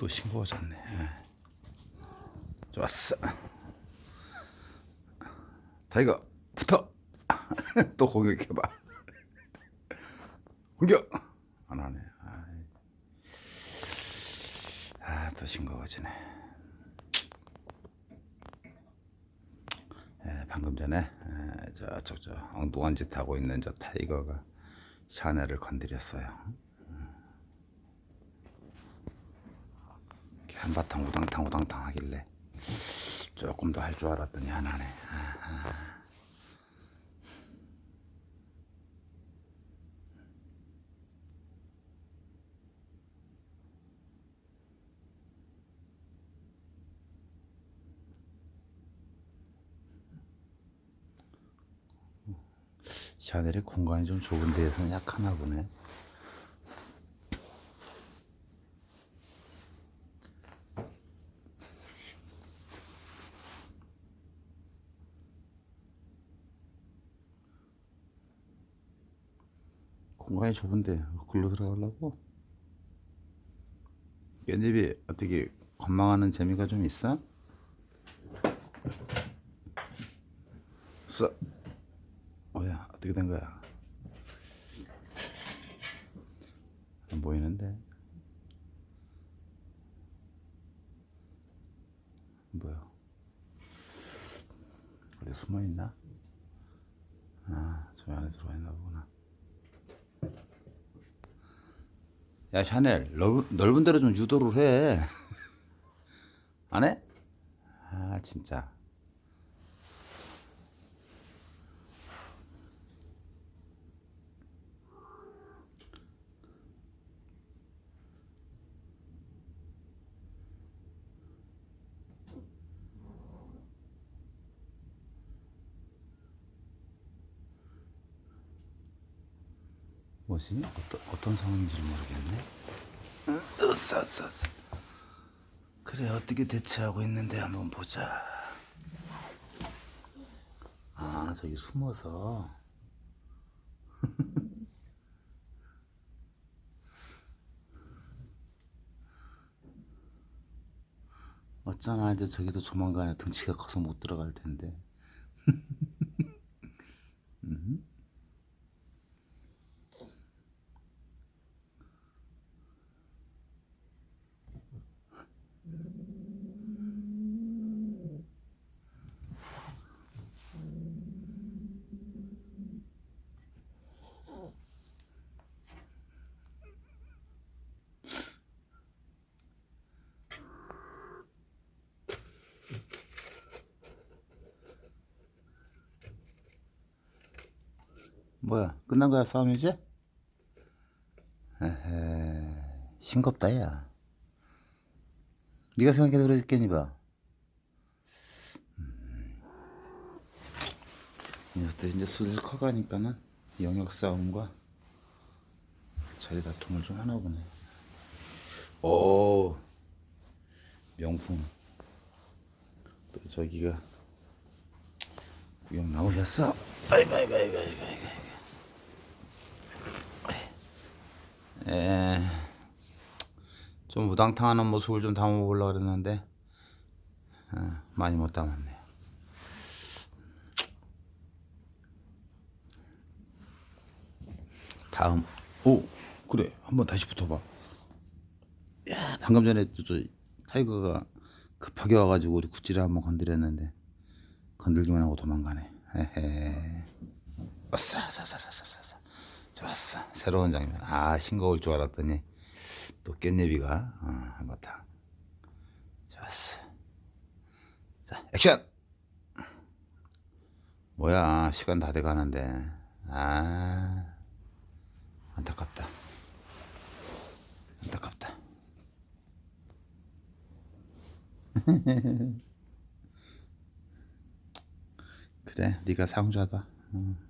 또 싱거워졌네. 예. 좋았어. 타이거 붙어. 또 공격해봐. 공격. 안 하네. 아, 또 싱거워지네. 예, 방금 전에 예, 저쪽 저 엉뚱한 짓 하고 있는 저 타이거가 샤넬을 건드렸어요. 이렇게 한바탕 우당탕 우당탕 하길래 조금 더 할 줄 알았더니 안 하네. 아하. 샤넬이 공간이 좀 좁은 데에서는 약하나 보네. 공간이 좁은데 글로 들어가려고? 깻잎이 어떻게 건망하는 재미가 좀 있어? 써. 뭐야 어떻게 된 거야? 안 보이는데 뭐야? 어디 숨어 있나? 아, 저 안에 들어와 있나 보구나. 야, 샤넬, 넓은, 넓은 데로 좀 유도를 해. 안 해? 아, 진짜. 뭐지? 어떤 어떤 상황인지 모르겠네. 으싸 으싸 으싸. 그래 어떻게 대처하고 있는데 한번 보자. 아 저기 숨어서. 어쩌나 이제 저기도 조만간에 등치가 커서 못 들어갈 텐데. 뭐야? 끝난 거야 싸움 이제? 에헤 싱겁다 야. 네가 생각해도 그랬겠니 봐. 음. 이것도 이제 슬슬 커가니까는 영역 싸움과 자리 다툼을 좀 하나 보네. 오 명품. 또 저기가 구경 나오셨어. 아이고 아이고 아이고 아이고 아이고 에, 좀 우당탕하는 모습을 좀 담아보려고 그랬는데 어, 많이 못 담았네요. 다음 오 그래 한번 다시 붙어봐. 야 방금 전에 저, 저 타이거가 급하게 와가지고 우리 구찌를 한번 건드렸는데 건들기만 하고 도망가네. 에헤. 왔어, 왔어, 왔어, 왔어, 왔어. 좋았어. 새로운 장면. 아, 싱거울 줄 알았더니 또 깻잎이가 어, 다. 좋았어. 자, 액션. 뭐야, 시간 다 돼가는데. 아, 안타깝다. 안타깝다. 그래, 네가 상주하다. 응.